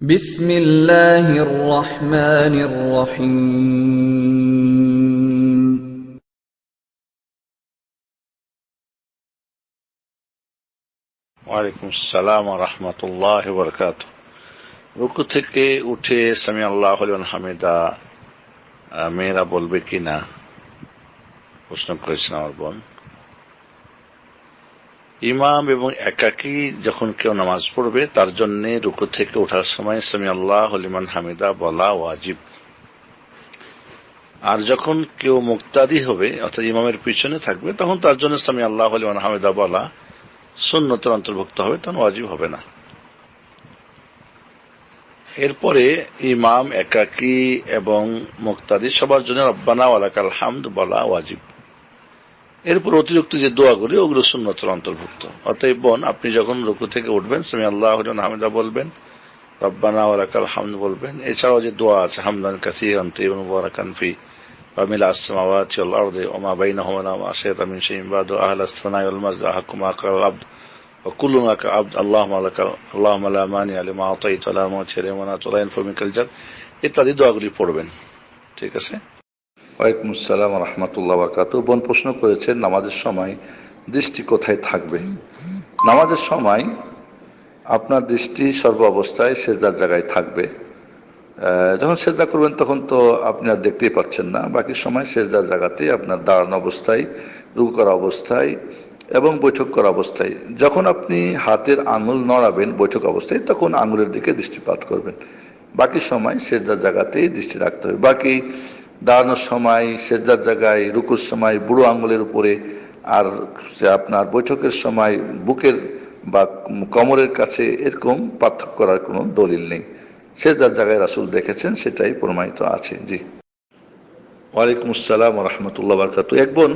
بسم الله الرحمن الرحيم ওয়ালাইকুম আসসালাম রহমতুল্লাহ বরকাত রুকু থেকে উঠে সামি আল্লাহ হামিদা আহ, মেয়েরা বলবে কি না প্রশ্ন করেছেন আমার বোন ইমাম এবং একাকী যখন কেউ নামাজ পড়বে, তার জন্য রুকু থেকে ওঠার সময় সামি আল্লাহ হলিমান হামিদা বলা ওয়াজিব। আর যখন কেউ মুক্তাদি হবে, অর্থাৎ ইমামের পিছনে থাকবে, তখন তার জন্য সামি আল্লাহ হলিমান হামিদা বলা সুন্নতের অন্তর্ভুক্ত হবে, তখন ওয়াজিব হবে না। এরপরে ইমাম, একাকী এবং মুক্তাদি সবার জন্য রব্বানা ওয়ালাকাল হামদ বলা ওয়াজিব। এরপর অতিরিক্ত যে দোয়াগুলি ওগুলো সুন্নতের অন্তর্ভুক্ত অতএব বোন আপনি যখন রুকু থেকে উঠবেন সামি আল্লাহ হামিদা বলবেন রব্বানা ওয়ালাকাল হামদ বলবেন এছাড়াও যে দোয়া আছে হামদান কাসিরান তৈবন মুবারাকান ফি ومن السماوات والأرض وما بينهما وما شئت من شيء بعد أهل الثناء والمجد أحق ما قال العبد وكلنا كعبد اللهم لك اللهم لا مانع لما أعطيت ولا معطي لما منعت ولا ينفع منك الجد ইত্যাদি দোয়াগুলি পড়বেন ঠিক আছে ওয়ালাইকুম আসসালাম রহমতুল্লাহ বরকাত বোন প্রশ্ন করেছেন নামাজের সময় দৃষ্টি কোথায় থাকবে? নামাজের সময় আপনার দৃষ্টি সর্ব অবস্থায় সেজার জায়গায় থাকবে। যখন সেজদা করবেন তখন তো আপনি আর দেখতেই পাচ্ছেন না। বাকি সময় সেজদার জায়গাতেই আপনার দাঁড়ানো অবস্থায়, রুকু করা অবস্থায় এবং বৈঠক করা অবস্থায়। যখন আপনি হাতের আঙুল নড়াবেন বৈঠক অবস্থায়, তখন আঙুলের দিকে দৃষ্টিপাত করবেন। বাকি সময় সেজদার জায়গাতেই দৃষ্টি রাখতে হবে। বাকি দাঁড়ানোর সময়, সেজদার জায়গায়, রুকুর সময়, বুড়ো আঙুলের উপরে, আর আপনার বৈঠকের সময়, বুকের বা কমরের কাছে এরকম পার্থক্য করার কোনো দলিল নেই। সে যার জায়গায় রাসুল দেখেছেন, সেটাই প্রমাণিত আছে। জি। ওয়ালাইকুম আসসালাম রহমতুল্লাহ বারকাত। এক বোন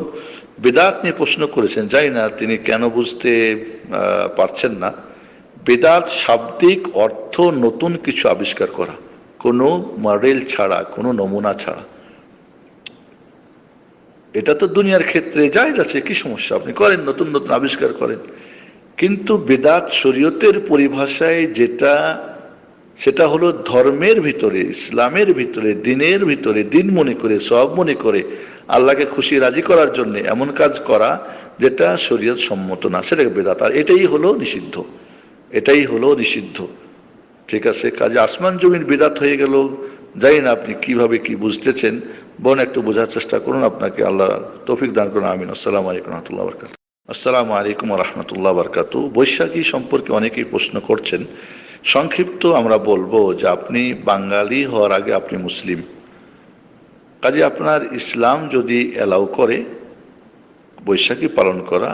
বেদাত নিয়ে প্রশ্ন করেছেন জানি না, তিনি কেন বুঝতে পারছেন না। বেদাত শাব্দিক অর্থ নতুন কিছু আবিষ্কার করা, কোনো মডেল ছাড়া, কোনো নমুনা ছাড়া। এটা তো দুনিয়ার ক্ষেত্রে যাই যাচ্ছে কি সমস্যা? আপনি করেন, নতুন নতুন আবিষ্কার করেন। কিন্তু বেদাত শরীয়তের পরিভাষায় যেটা, সেটা হলো ধর্মের ভিতরে, ইসলামের ভিতরে, দিনের ভিতরে, দিন মনে করে, সব মনে করে, আল্লাহকে খুশি, রাজি করার জন্য এমন কাজ করা যেটা শরীয়ত সম্মত না। সেটাকে বেদাত। আর এটাই হলো নিষিদ্ধ। এটাই হলো নিষিদ্ধ। ঠিক আছে? কাজে আসমান জমিন বেদাত হয়ে গেল জানি না আপনি কীভাবে কি বুঝতেছেন। বোন, একটু বোঝার চেষ্টা করুন আপনাকে। আল্লাহ তৌফিক দান করুন, আমিন। আসসালামু আলাইকুম রহমতুল্লাহ বরকাত আসসালামু আলাইকুম রহমতুল্লাহ বরকাত বৈশাখী সম্পর্কে অনেকেই প্রশ্ন করছেন। সংক্ষিপ্ত আমরা বলব যে আপনি বাঙালি হওয়ার আগে আপনি মুসলিম। কাজে আপনার ইসলাম যদি অ্যালাউ করে, বৈশাখী পালন করা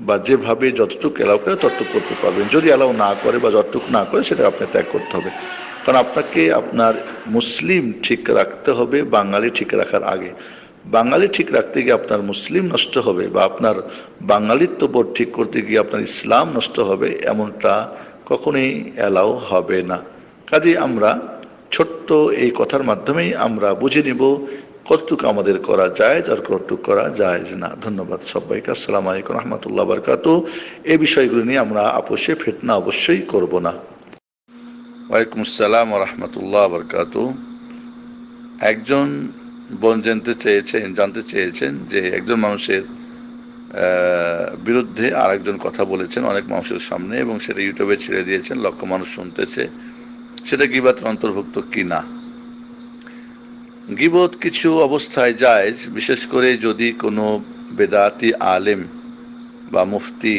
বা যেভাবে যতটুকু অ্যালাউ করে ততটুকু করতে পারবেন। যদি অ্যালাউ না করে বা যতটুকু না করে সেটা আপনাকে ত্যাগ করতে হবে। কারণ আপনাকে আপনার মুসলিম ঠিক রাখতে হবে, বাঙালি ঠিক রাখার আগে। বাঙালি ঠিক রাখতে গিয়ে আপনার মুসলিম নষ্ট হবে বা আপনার বাঙালিত্ব বোধ ঠিক করতে গিয়ে আপনার ইসলাম নষ্ট হবে এমনটা কখনোই অ্যালাউ হবে না। কাজে আমরা ছোট্ট এই কথার মাধ্যমেই আমরা বুঝে নিব কতটুকু আমাদের করা যায় আর কতটুকু করা যায় না। ধন্যবাদ সবাইকে। আসসালাম আলাইকুম রহমতুল্লাহ বরকাত এই বিষয়গুলো নিয়ে আমরা আপোষে ফেতনা অবশ্যই করব না। ওয়ালাইকুম আসসালাম রহমতুল্লাহ বরকাত। একজন বোন জানতে চেয়েছেন জানতে চেয়েছেন যে একজন মানুষের বিরুদ্ধে আরেকজন কথা বলেছেন অনেক মানুষের সামনে এবং সেটা ইউটিউবে ছেড়ে দিয়েছেন, লক্ষ মানুষ শুনতেছে। সেটা গিবাতের অন্তর্ভুক্ত কি না গিবত কিছু অবস্থায় যায়, বিশেষ করে যদি কোনো বেদাতি আলেম বা মুফতি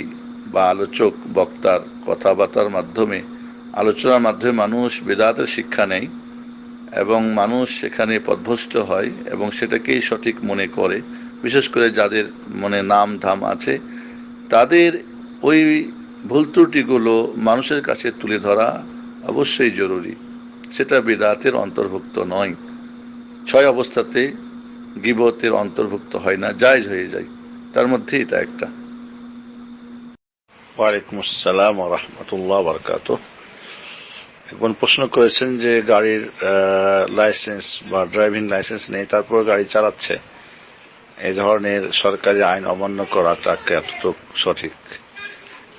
বা আলোচক, বক্তার কথাবার্তার মাধ্যমে আলোচনার মাধ্যমে মানুষ বেদাতের শিক্ষা নেয় এবং মানুষ সেখানে পদভষ্ট হয় এবং সেটাকেই সঠিক মনে করে। বিশেষ করে যাদের মনে নাম, ধাম আছে, তাদের ওই ভুল ত্রুটিগুলো মানুষের কাছে তুলে ধরা অবশ্যই জরুরি। সেটা বেদাতের অন্তর্ভুক্ত নয়। ছয় অবস্থাতে গিবতের অন্তর্ভুক্ত হয় না, জায়জ হয়ে যায়। তার মধ্যে এটা একটা। ওয়ালাইকুম আসসালাম রহমতুল্লাহ বরকাত একজন প্রশ্ন করেছেন যে গাড়ির লাইসেন্স বা ড্রাইভিং লাইসেন্স নেই তারপর গাড়ি চালাচ্ছে। এই ধরনের সরকারি আইন অমান্য করাটা কতটুক সঠিক?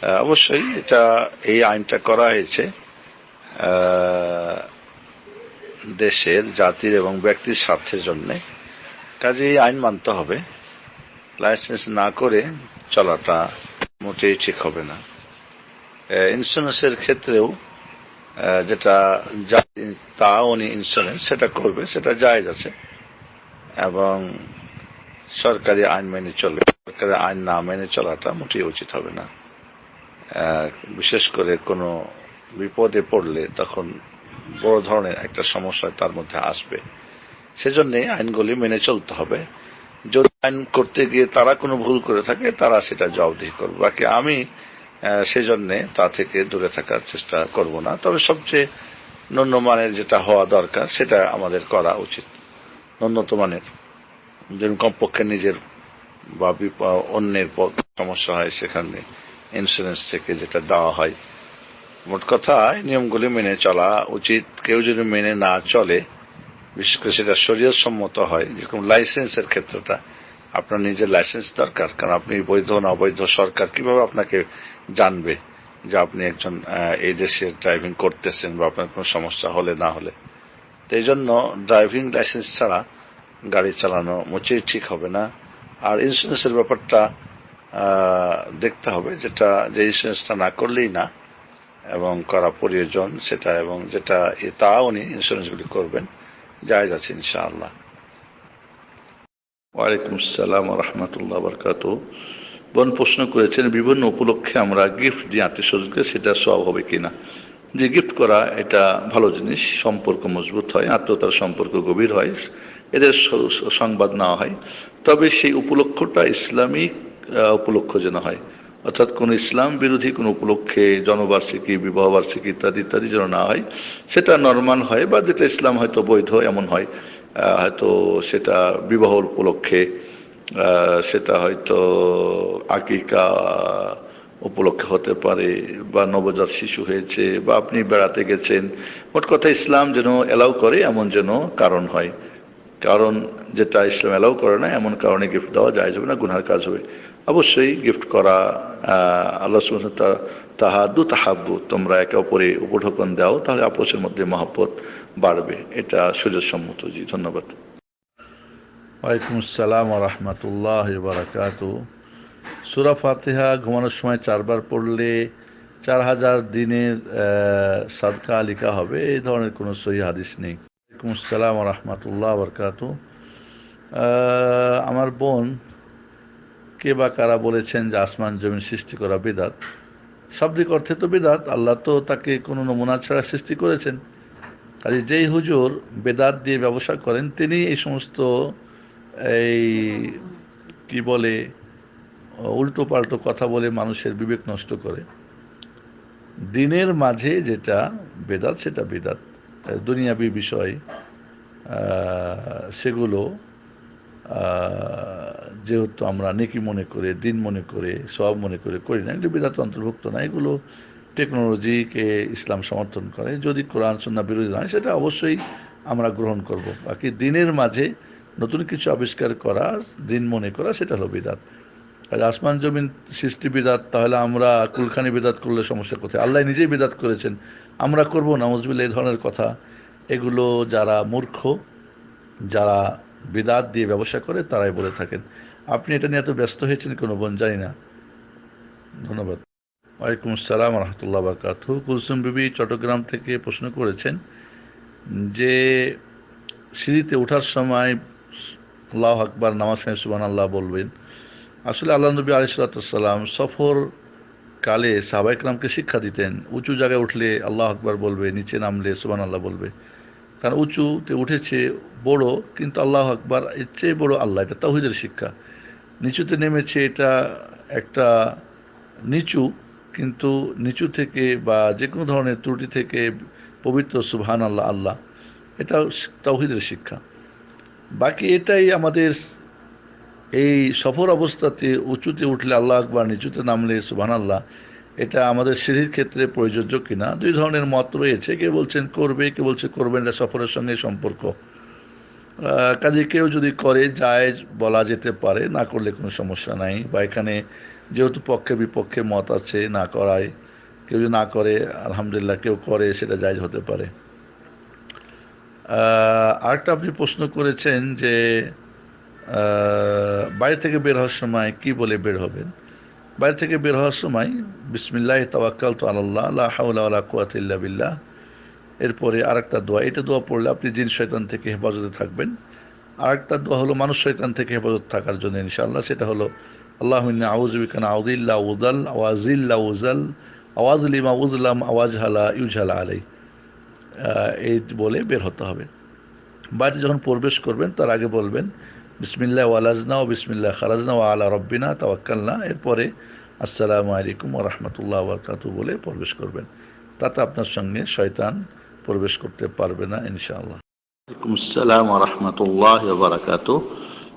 অবশ্যই এটা, এই আইনটা করা হয়েছে। দেশের, জাতির এবং ব্যক্তির স্বার্থের জন্য। কাজেই আইন মানতে হবে। লাইসেন্স না করে চলাটা মোটেই ঠিক হবে না। ইন্স্যুরেন্সের ক্ষেত্রেও যেটা তা উনি ইন্স্যুরেন্স সেটা করবে, সেটা জায়েজ আছে। এবং সরকারি আইন মেনে চলবে সরকারি আইন না মেনে চলাটা মোটেই উচিত হবে না। বিশেষ করে কোনো বিপদে পড়লে তখন বড় ধরনের একটা সমস্যা তার মধ্যে আসবে। সেজন্য আইনগুলি মেনে চলতে হবে। যদি আইন করতে গিয়ে তারা কোনো ভুল করে থাকে, তারা সেটা জবাবদিহি করবে। বাকি আমি সেজন্যে তা থেকে দূরে থাকার চেষ্টা করব না। তবে সবচেয়ে ন্যূনমানের যেটা হওয়া দরকার, সেটা আমাদের করা উচিত। ন্যূনত মানের যেমন কমপক্ষে নিজের বা অন্যের সমস্যা হয়, সেখানে ইন্স্যুরেন্স থেকে যেটা দেওয়া হয়। মোট কথা, নিয়মগুলি মেনে চলা উচিত। কেউ যদি মেনে না চলে, বিশেষ করে সেটা শরীয় সম্মত হয়, যেরকম লাইসেন্সের ক্ষেত্রটা আপনার নিজের লাইসেন্স দরকার, কারণ আপনি বৈধ না অবৈধ সরকার কীভাবে আপনাকে জানবে যে আপনি একজন এই ড্রাইভিং করতেছেন বা আপনার কোনো সমস্যা হলে না হলে? তো এই জন্য ড্রাইভিং লাইসেন্স ছাড়া গাড়ি চালানো মোটেই ঠিক হবে না। আর ইন্স্যুরেন্সের ব্যাপারটা দেখতে হবে যেটা, যে ইন্স্যুরেন্সটা না করলেই না এবং করা প্রয়োজন সেটা এবং যেটা তা উনি ইন্স্যুরেন্সগুলি করবেন। জায়জ আছে ইনশাআল্লাহ। ওয়ালাইকুম আসসালাম রহমতুল্লাহ বরকাত বোন প্রশ্ন করেছেন, বিভিন্ন উপলক্ষে আমরা গিফট দিই আত্মীয় স্বজনকে সেটা সব হবে কিনা? যে গিফট করা, এটা ভালো জিনিস, সম্পর্ক মজবুত হয়, আত্মীয়তার সম্পর্ক গভীর হয়, এদের সংবাদ নেওয়া হয়। তবে সেই উপলক্ষটা ইসলামিক উপলক্ষ যেন হয়। অর্থাৎ কোন ইসলাম বিরোধী কোন উপলক্ষে জনবার্ষিকী বিবাহ বার্ষিকী ইত্যাদি ইত্যাদি যেন না হয়, সেটা নর্মাল হয় বা যেটা ইসলাম হয়তো বৈধ এমন হয়। হয়তো সেটা বিবাহ উপলক্ষে সেটা হয়তো আকিকা উপলক্ষে হতে পারে বা নবজাত শিশু হয়েছে বা আপনি বেড়াতে গেছেন। মোট কথা ইসলাম যেন এলাও করে এমন যেন কারণ হয়। কারণ যেটা ইসলাম এলাও করে না, এমন কারণে গিফট দেওয়া যায় যাবে না, গুনার কাজ হবে। অবশ্যই গিফট করা আল্লাহ তাহাদু তাহাব্বু তোমরা একে অপরে উপঢকন দাও, তাহলে আপোষের মধ্যে মহাব্বত বাড়বে, এটা সুযোগসম্মত জি, ধন্যবাদ। ওয়ালাইকুম আসসালাম রহমতুল্লাহ বারাকাত সুরা ফাতিহা ঘুমানোর সময় চারবার পড়লে চার হাজার দিনের সাদকা লিখা হবে, এই ধরনের কোনো সহি হাদিস নেই। ওয়ালাইকুম আসসালাম রহমতুল্লাহ বারকাত আমার বোন কে বা কারা বলেছেন যে আসমান জমিন সৃষ্টি করা বিদাত? শাব্দিক অর্থে তো বিদাত, আল্লাহ তো তাকে কোনো নমুনা ছাড়া সৃষ্টি করেছেন। কাজে যেই হুজুর বেদাত দিয়ে ব্যবসা করেন, তিনি এই সমস্ত এই কি বলে, উল্টো পাল্টো কথা বলে মানুষের বিবেক নষ্ট করে। দিনের মাঝে যেটা বেদাত, সেটা বেদাত। দুনিয়াবি বিষয় সেগুলো যেহেতু আমরা নেকি মনে করে, দিন মনে করে সব মনে করে করি না, এগুলো বেদাত অন্তর্ভুক্ত না। এগুলো টেকনোলজিকে ইসলাম সমর্থন করে, যদি কোরআন সন্না বিরোধী হয়, সেটা অবশ্যই আমরা গ্রহণ করব। বাকি দিনের মাঝে নতুন কিছু আবিষ্কার করা, দিন মনে করা, সেটা হলো বিদাত। আর আসমান জমিন সৃষ্টি বিদাত, তাহলে আমরা কুলখানি বিদাত করলে সমস্যা কোথায়? আল্লাহ নিজেই বিদাত করেছেন। আমরা করব নামজবিল্লা এই ধরনের কথা। এগুলো যারা মূর্খ, যারা বিদাত দিয়ে ব্যবসা করে, তারাই বলে থাকেন। আপনি এটা নিয়ে এত ব্যস্ত হয়েছেন কোনো বোন, জানি না। ধন্যবাদ। ওয়ালাইকুম আসসালাম রহমতুল্লাহ বারকাত কুলসুম বিবি চট্টগ্রাম থেকে প্রশ্ন করেছেন যে, সিঁড়িতে ওঠার সময় আল্লাহ আকবার নামাজ সুবান আল্লাহ বলবেন। আসলে আল্লাহ নবী আলিসাল্লাম সফর কালে সাহবাইকরামকে শিক্ষা দিতেন। উঁচু জায়গায় উঠলে আল্লাহ আকবার বলবে, নিচে নামলে সুবান আল্লাহ বলবে। কারণ উঁচুতে উঠেছে বড়, কিন্তু আল্লাহ আকবার এর চেয়ে বড় আল্লাহ, এটা তাহিদের শিক্ষা। নিচুতে নেমেছে এটা একটা নিচু কিন্তু নিচু থেকে বা যে কোনো ধরনের ত্রুটি থেকে পবিত্র সুবহান আল্লাহ। আল্লাহ এটাও তাওহিদের শিক্ষা। বাকি এটাই আমাদের এই সফর অবস্থাতে উঁচুতে উঠলে আল্লাহ আকবার, নিচুতে নামলে সুবহান আল্লাহ এটা আমাদের সিঁড়ির ক্ষেত্রে প্রযোজ্য কিনা? দুই ধরনের মত রয়েছে। কে বলছেন করবে, কে বলছে করবেন এটা সফরের সঙ্গে সম্পর্ক। কাজে কেউ যদি করে যায় বলা যেতে পারে, না করলে কোনো সমস্যা নাই। বা এখানে যেহেতু পক্ষে বিপক্ষে মত আছে, না করায়, কেউ যদি না করে, আলহামদুলিল্লাহ কেউ করে, সেটা জায়জ হতে পারে। আরেকটা আপনি প্রশ্ন করেছেন যে বাইরে থেকে বের হওয়ার সময় কি বলে বের হবেন? বাইরে থেকে বের হওয়ার সময়, বিসমিল্লাহ তাওয়াক্কাল তো আল্লাহ লা হাওলা ওয়ালা কুওয়াতা বিল্লাহ, এরপরে আরেকটা দোয়া। এটা দোয়া পড়লে আপনি জিন শয়তান থেকে হেফাজতে থাকবেন। আরেকটা দোয়া হলো মানুষ শয়তান থেকে হেফাজত থাকার জন্য ইনশাআল্লাহ, সেটা হলো আল্লাহ আউজবিকান আউদিল্লা উদাল আওয়াজিল্লা উজাল আওয়াজলিমা উজলাম আওয়াজ হালা ইউজহালা আলাই আহ, এই বলে বের হতে হবে। বাড়িতে যখন প্রবেশ করবেন তার আগে বলবেন বিসমিল্লাহ ওয়ালাজনা ও বিসমিল্লাহ খালাজনা ও আলা রব্বিনা তাওয়াক্কালনা। এরপরে আসসালামু আলাইকুম ও রহমতুল্লাহ বরকাতু বলে প্রবেশ করবেন। তাতে আপনার সঙ্গে শয়তান প্রবেশ করতে পারবে না ইনশাআল্লাহ। আসসালাম রহমতুল্লাহ বারাকাত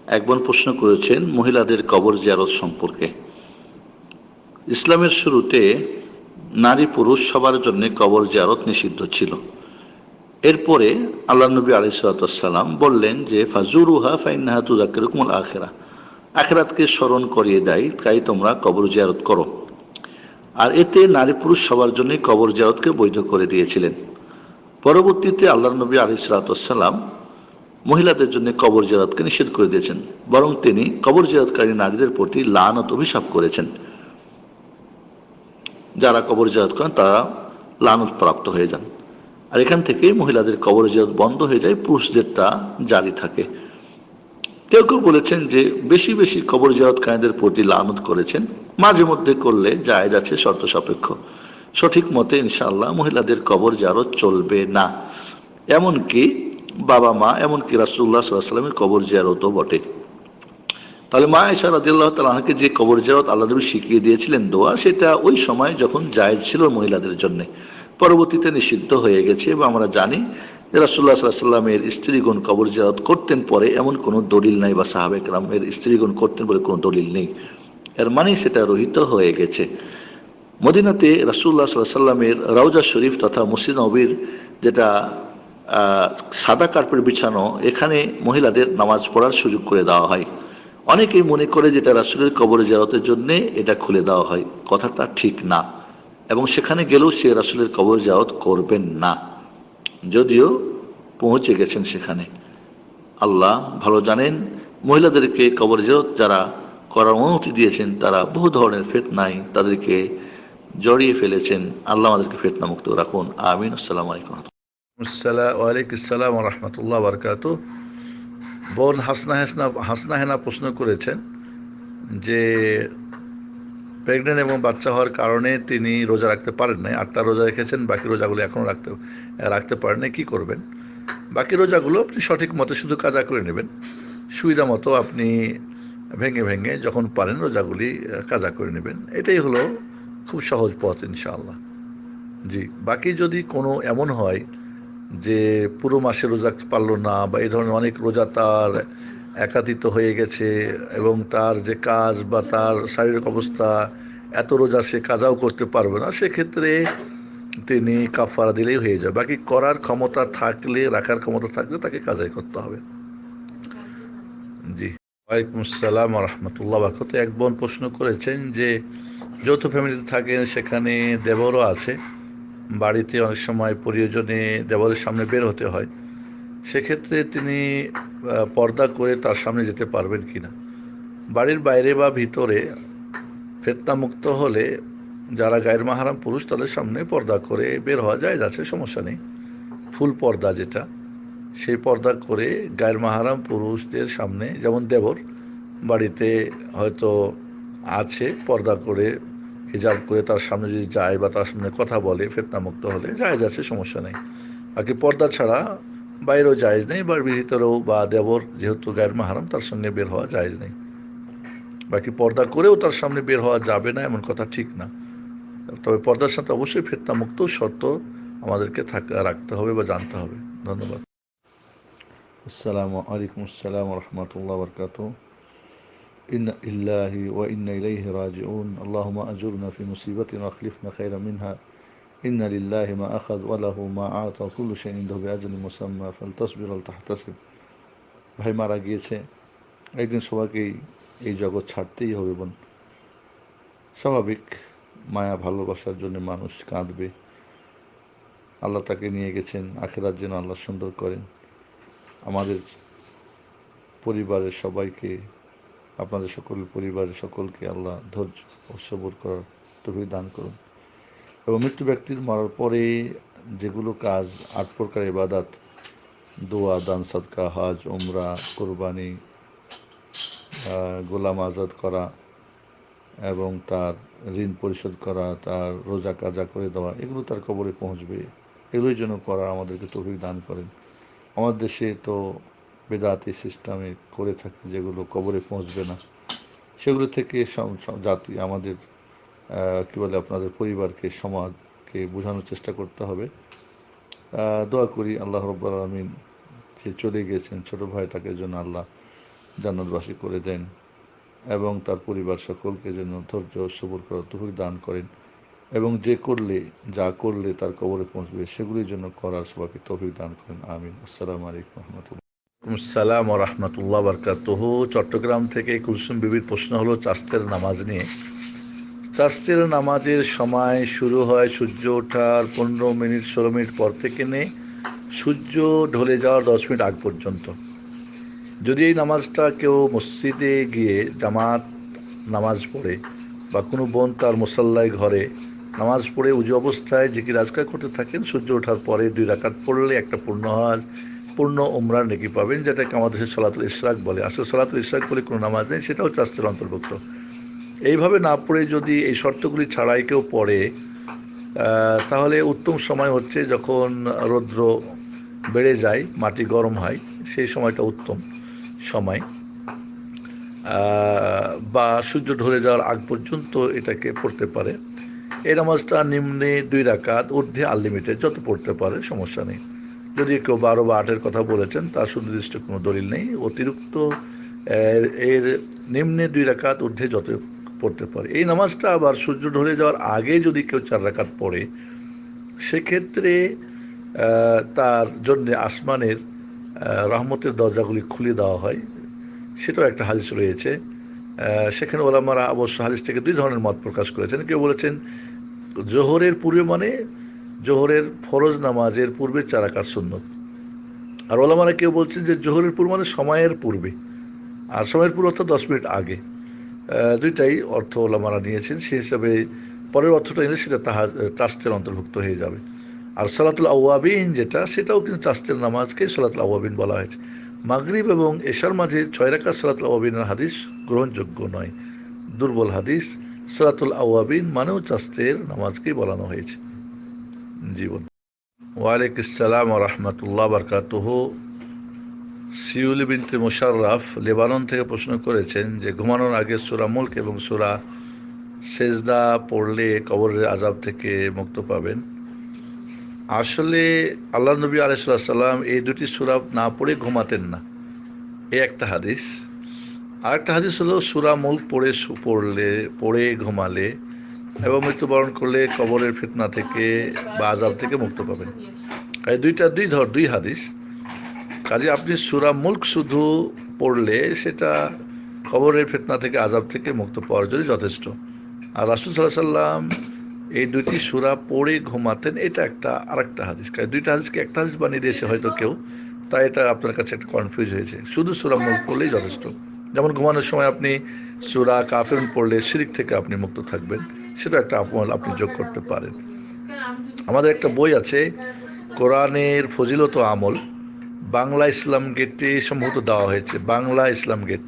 এক বোন প্রশ্ন করেছেন মহিলাদের কবর জিয়ারত সম্পর্কে। ইসলামের শুরুতে নারী পুরুষ সবার জন্য কবর জিয়ারত নিষিদ্ধ ছিল। এরপরে আল্লাহ নবী আলি সালাম বললেন যে, ফাজুরুহা ফাইনাহা তুজাকিরকুমুল আখেরা আখেরাতকে স্মরণ করিয়ে দেয়, তাই তোমরা কবর জিয়ারত করো। আর এতে নারী পুরুষ সবার জন্যই কবর জিয়ারতকে বৈধ করে দিয়েছিলেন। পরবর্তীতে আল্লাহ নবী আলি সালাতাম মহিলাদের জন্য কবর জিয়ারতকে নিষেধ করে দিয়েছেন, বরং তিনি কবর জিয়ারতকারী নারীদের প্রতি লানত অভিশাপ করেছেন। যারা কবর জিয়ারত করেন, তারা লানত প্রাপ্ত হয়ে যান। আর এখান থেকে মহিলাদের কবর জিয়ারত বন্ধ হয়ে যায়, পুরুষদেরটা জারি থাকে। কেউ কেউ বলেছেন যে বেশি বেশি কবর জিয়ারতকারীদের প্রতি লানত করেছেন, মাঝে মধ্যে করলে জায়েজ আছে শর্ত সাপেক্ষ। সঠিক মতে, ইনশাআল্লাহ, মহিলাদের কবর জারত চলবে না। এমনকি বাবা, মা, এমনকি রাসুল্লাহ সাল্লামের কবর জিয়ারতও বটে। তাহলে মা এসা রাদিল্লাহ তালাকে যে কবর জিয়ারত আল্লাহ নবী শিখিয়ে দিয়েছিলেন দোয়া, সেটা ওই সময় যখন জায়েজ ছিল মহিলাদের জন্য। পরবর্তীতে নিষিদ্ধ হয়ে গেছে এবং আমরা জানি যে রাসুল্লাহ সাল্লামের স্ত্রীগণ কবর জিয়ারত করতেন পরে এমন কোনো দলিল নাই বা সাহাবেক রামের স্ত্রীগণ করতেন বলে কোনো দলিল নেই। এর মানে সেটা রহিত হয়ে গেছে। মদিনাতে রাসুল্লাহ সাল্লাহ সাল্লামের রাউজা শরীফ তথা মসজিদ নবীর যেটা সাদা কার্পেট বিছানো, এখানে মহিলাদের নামাজ পড়ার সুযোগ করে দেওয়া হয়। অনেকেই মনে করে যেটা রাসুলের কবরে জারতের জন্য এটা খুলে দেওয়া হয়। কথাটা ঠিক না। এবং সেখানে গেলেও সে রাসুলের কবর জারত করবেন না। যদিও পৌঁছে গেছেন সেখানে। আল্লাহ ভালো জানেন, মহিলাদেরকে কবর জারত যারা করার অনুমতি দিয়েছেন, তারা বহু ধরনের ফেতনাই তাদেরকে জড়িয়ে ফেলেছেন। আল্লাহ আমাদেরকে ফেতনা মুক্ত রাখুন। আমিন। আসসালামু আলাইকুম। ওয়ালাইকুম রহমতুল্লাহ বরকাত বোন হাসনা হাসনা হাসনা হেনা প্রশ্ন করেছেন যে প্রেগনেন্ট এবং বাচ্চা হওয়ার কারণে তিনি রোজা রাখতে পারেন নাই, আটটা রোজা রেখেছেন, বাকি রোজাগুলো এখনও রাখতে রাখতে পারেন নাই, কী করবেন? বাকি রোজাগুলো আপনি সঠিক মতো শুধু কাজা করে নেবেন, সুবিধা মতো আপনি ভেঙে ভেঙে যখন পারেন রোজাগুলি কাজা করে নেবেন। এটাই হলো খুব সহজ পথ, ইনশাআল্লাহ। জি, বাকি যদি কোনো এমন হয় যে পুরো মাসে রোজা পারল না বা এই ধরনের অনেক রোজা তার একাধিত হয়ে গেছে এবং তার যে কাজ বা তার শারীরিক অবস্থা, এত রোজা সে কাজাও করতে পারবে না, সেক্ষেত্রে তিনি কাফারা দিলেই হয়ে যাবে বাকি করার ক্ষমতা থাকলে, রাখার ক্ষমতা থাকলে তাকে কাজাই করতে হবে। জি। ওয়ালাইকুম আসসালাম রহমতুল্লাহ বারকত এক বোন প্রশ্ন করেছেন যে, যৌথ ফ্যামিলিতে থাকেন, সেখানে দেবরও আছে। বাড়িতে অনেক সময় প্রিয়জনে দেওয়ালের সামনে বের হতে হয়। সেক্ষেত্রে তিনি পর্দা করে তার সামনে যেতে পারবেন কি না বাড়ির বাইরে বা ভিতরে ফেতনা মুক্ত হলে যারা গায়ের মাহারাম পুরুষ, তাদের সামনে পর্দা করে বের হওয়া যায় যাচ্ছে সমস্যা নেই। ফুল পর্দা যেটা, সেই পর্দা করে গায়ের মাহারাম পুরুষদের সামনে, যেমন দেবর, বাড়িতে হয়তো আছে, পর্দা করে হিজাব করে তার সামনে যদি যায় বা তার সামনে কথা বলে, ফেতনামুক্ত হলে যায় যাচ্ছে সমস্যা নেই। বাকি পর্দা ছাড়া বাইরেও জায়েজ নেই, বা ভিতরেও বা দেবর, যেহেতু গায়ের মাহারাম, তার সঙ্গে বের হওয়া জায়েজ নেই। বাকি পর্দা করেও তার সামনে বের হওয়া যাবে না, এমন কথা ঠিক না। তবে পর্দার সাথে অবশ্যই ফেতনামুক্ত শর্ত আমাদেরকে থাকা, রাখতে হবে বা জানতে হবে। ধন্যবাদ। আসসালামু আলাইকুম আসসালাম রহমতুল্লাহ বরকাত إن إله وإنا إليه راجعون اللهم أجرنا في مصيبتنا واخلفنا خيرا منها إن لله ما أخذ وله ما أعطى كل شيء عنده بأجل مسمى فلتصبر ولتحتسب ভাই মারা গিয়েছে একদিন সবাইকেই এই জগৎ ছাড়তেই হবে বোন স্বাভাবিক মায়া ভালোবাসার জন্য মানুষ কাঁদবে আল্লাহ তাকে নিয়ে গেছেন আখেরাত যেন আল্লাহ সুন্দর করেন আমাদের পরিবারের সবাইকে আপনাদের সকল পরিবারের সকলকে আল্লাহ ধৈর্য ও সবর করার তবে দান করুন। এবং মৃত্যু ব্যক্তির মরার পরে যেগুলো কাজ, আট প্রকার ইবাদাত, দোয়া, দান, সাদকা, হজ, উমরা, কোরবানি গোলাম আজাদ করা এবং তার ঋণ পরিশোধ করা, তার রোজা কাজা করে দেওয়া, এগুলো তার কবরে পৌঁছবে। এগুলোই জন্য করার আমাদেরকে তৌফিক দান করেন। আমাদের দেশে তো বেদাতি সিস্টেমে করে থাকে যেগুলো কবরে পৌঁছবে না। সেগুলো থেকে জাতি আমাদের কি বলে আপনাদের পরিবারকে, সমাজকে বোঝানোর চেষ্টা করতে হবে। দোয়া করি আল্লাহ রব্বুল আলমিন যে চলে গিয়েছেন ছোট ভাই তাকে যেন আল্লাহ জান্নাতবাসী করে দেন এবং তার পরিবার সকলকে যেন ধৈর্য, সবর করার তৌফিক দান করেন এবং যে করলে, যা করলে তার কবরে পৌঁছবে সেগুলির জন্য করার সবাইকে তৌফিক দান করেন। আমিন। আসসালামু আলাইকুম রহমতুল্লাহ। সালাম রহমতুল্লাহ বরকাতহ। চট্টগ্রাম থেকে কুলসুম বিবির প্রশ্ন হলো চাস্তের নামাজ নিয়ে। চাস্তের নামাজের সময় শুরু হয় সূর্য ওঠার পনেরো মিনিট, ষোলো মিনিট পর থেকে নিয়ে সূর্য ঢলে যাওয়ার দশ মিনিট আগ পর্যন্ত। যদি এই নামাজটা কেউ মসজিদে গিয়ে জামাত নামাজ পড়ে বা কোনো বোন তার মুসাল্লায় ঘরে নামাজ পড়ে উজু অবস্থায় যে কি রাজকার করতে থাকেন, সূর্য ওঠার পরে দুই রাকাত পড়লে একটা পূর্ণ হওয়ার পূর্ণ উমরার নেকি পাবেন, যেটাকে আমাদের দেশে সলাতুল ইশরাক বলে। আসলে সলাতুল ইশরাক বলে কোনো নামাজ নেই, সেটাও চাস্তের অন্তর্ভুক্ত। এইভাবে না পড়ে যদি এই শর্তগুলি ছাড়াই কেউ পড়ে তাহলে উত্তম সময় হচ্ছে যখন রৌদ্র বেড়ে যায়, মাটি গরম হয়, সেই সময়টা উত্তম সময়। বা সূর্য ঢলে যাওয়ার আগ পর্যন্ত এটাকে পড়তে পারে। এই নামাজটা নিম্নে দুই রাকাত, ঊর্ধ্বে আনলিমিটেড যত পড়তে পারে, সমস্যা নেই। যদি কেউ বারো বা আটের কথা বলেছেন, তার সুনির্দিষ্ট কোনো দলিল নেই। অতিরিক্ত এর নিম্নে দুই রাকাত ঊর্ধ্বে যত পড়তে পারে। এই নামাজটা আবার সূর্য ঢলে যাওয়ার আগে যদি কেউ চার রাকাত পড়ে, সেক্ষেত্রে তার জন্য আসমানের রহমতের দরজাগুলি খুলে দেওয়া হয়। সেটাও একটা হাদিস রয়েছে। সেখানে ওলামারা অবশ্য হাদিস থেকে দুই ধরনের মত প্রকাশ করেছেন। কেউ বলেছেন, জোহরের পূর্বে মানে জোহরের ফরজ নামাজের পূর্বে চার রাকাত সুন্নত। আর ওলামারা কেউ বলছেন যে জোহরের পূর্ব মানে সময়ের পূর্বে। আর সময়ের পূর্ব অর্থাৎ দশ মিনিট আগে। দুইটাই অর্থ ওলামারা নিয়েছেন, সেই হিসাবে পরের অর্থটা নিলে সেটা তাহা চাস্তের অন্তর্ভুক্ত হয়ে যাবে। আর সালাতুল আওয়াবিন যেটা, সেটাও কিন্তু চাস্তের নামাজকে সালাতুল আওয়াবিন বলা হয়েছে। মাগরিব এবং এশার মাঝে ছয় রাখা সালাতুল আওয়াবিনের হাদিস গ্রহণযোগ্য নয়। দুর্বল হাদিস, সালাতুল আওয়াবিন মানেও চাস্তের নামাজকেই বলানো হয়েছে। জীবন। ওয়ালাইকুম আসসালাম রহমতুল্লাহ বরকাতহ। সিউল বিনতে মোশাররফ লেবানন থেকে প্রশ্ন করেছেন যে, ঘুমানোর আগে সুরা মুল্ক এবং সুরা সেজদা পড়লে কবরের আজাব থেকে মুক্ত পাবেন। আসলে আল্লাহ নবী আলাইসাল্লাম এই দুটি সুরা না পড়ে ঘুমাতেন না। এ একটা হাদিস। আর একটা হাদিস হলো, সুরা মুল্ক পড়ে পড়লে, পড়ে ঘুমালে এবং মৃত্যুবরণ করলে কবরের ফিতনা থেকে বা আজাব থেকে মুক্ত পাবেন। এই দুইটা, দুই ধর, দুই হাদিস। কাজে আপনি সুরা মুল্ক শুধু পড়লে সেটা কবরের ফিতনা থেকে আজাব থেকে মুক্ত পাওয়ার জন্য যথেষ্ট। আর রাসুল সাল্লাহ সাল্লাম এই দুইটি সুরা পড়ে ঘুমাতেন, এটা একটা, আরেকটা হাদিস। কাজে দুইটা হাদিসকে একটা হাদিস বানিয়ে দিয়েছে হয়তো কেউ, তাই এটা আপনার কাছে একটা কনফিউজ হয়েছে। শুধু সুরা মুল্ক পড়লেই যথেষ্ট। যেমন ঘুমানোর সময় আপনি সুরা কাফেরুন পড়লে শিরিক থেকে আপনি মুক্ত থাকবেন। সেটা একটা আমল আপনি যোগ করতে পারেন। আমাদের একটা বই আছে, কোরআনের ফজিলত আমল। বাংলা ইসলাম গেটে সম্ভবত দেওয়া হয়েছে, বাংলা ইসলাম গেট।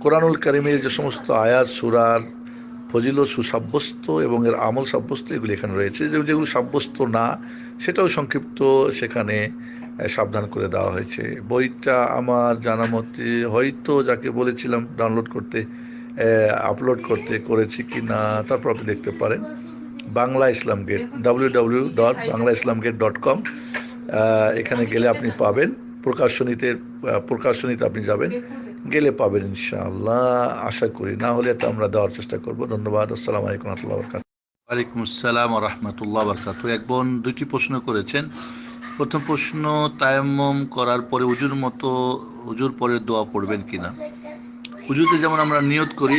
কোরআনুল কারিমের যে সমস্ত আয়াত, সুরার ফজিলত, সুসাব্যস্ত এবং এর আমল সাব্যস্ত, এগুলি এখানে রয়েছে। যে যেগুলো সাব্যস্ত না, সেটাও সংক্ষিপ্ত সেখানে সাবধান করে দেওয়া হয়েছে। বইটা আমার জানা মতে হয়তো যাকে বলেছিলাম ডাউনলোড করতে আপলোড করতে, করেছি কি না, তারপর আপনি দেখতে পারেন। Bangla Islam gate W W dot Bangla Islam gate dot com এখানে গেলে আপনি পাবেন। প্রকাশনীতে প্রকাশনীতে আপনি যাবেন। গেলে পাবেন ইনশাআল্লাহ, আশা করি। না হলে তো আমরা দেওয়ার চেষ্টা করব। ধন্যবাদ। আসসালামু আলাইকুম রহমতুল্লাহ বরকাত ওয়ালাইকুম আসসালাম রহমতুল্লাহ বরকাত এক বোন দুইটি প্রশ্ন করেছেন। প্রথম প্রশ্ন, তায়াম্মম করার পরে উজুর মতো, উজুর পরে দোয়া পড়বেন কিনা? উজুতে যেমন আমরা নিয়ত করি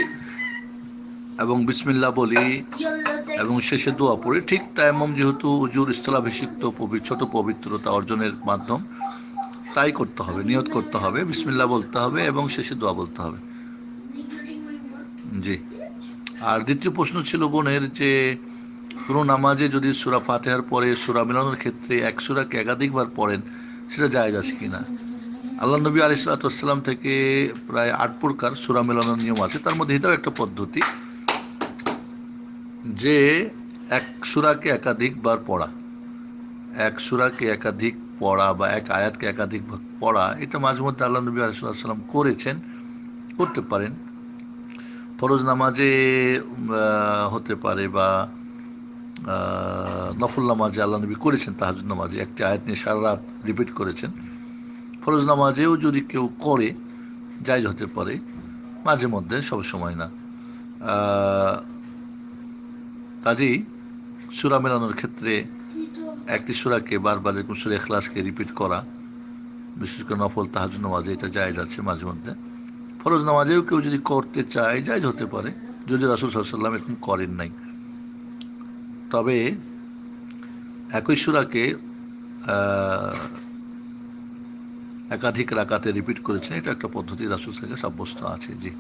এবং বিসমিল্লাহ বলি এবং শেষে দোয়া পড়ি, ঠিক তায়াম্মম যেহেতু উজুর স্থলাভিষিক্ত ছোট পবিত্রতা অর্জনের মাধ্যম, তাই করতে হবে, নিয়ত করতে হবে, বিসমিল্লাহ বলতে হবে এবং শেষে দোয়া বলতে হবে। জি। আর দ্বিতীয় প্রশ্ন ছিল বোনের যে, কোনো নামাজে যদি সুরা ফাতেহার পরে সুরা মেলানোর ক্ষেত্রে এক সুরাকে একাধিকবার পড়েন, সেটা জায়েজ আছে কিনা? আল্লাহ নবী আলিসাল্লাম থেকে প্রায় আট প্রকার সুরা মেলানোর নিয়ম আছে। তার মধ্যে এটাও একটা পদ্ধতি, যে এক সুরাকে একাধিকবার পড়া, এক সুরাকে একাধিক পড়া বা এক আয়াতকে একাধিক পড়া, এটা মাঝে মধ্যে আল্লাহ নবী আলিসাল্লাম করেছেন, করতে পারেন। ফরজ নামাজে হতে পারে বা নফল নামাজে আল্লাহ নবী করেছেন তাহাজুদ নামাজে। একটি আয়াত নিয়ে সারা রাত রিপিট করেছেন। ফরজ নামাজেও যদি কেউ করে, জায়জ হতে পারে, মাঝে মধ্যে, সব সময় না। কাজেই সুরা মেলানোর ক্ষেত্রে একটি সুরাকে বারবার যেরকম সুরা এখলাসকে রিপিট করা, বিশেষ করে নফল তাহাজ নামাজে এটা জায়জ আছে মাঝে মধ্যে। ফরজ নামাজেও কেউ যদি করতে চায়, জায়জ হতে পারে। যদি রাসুল সাল্লাম এরকম করেন নাই। তবে একই সুরাকে একাধিক রাকাতে রিপিট করেছে। এটা একটা পদ্ধতি রাসুল থেকে সাব্যস্ত আছে জি।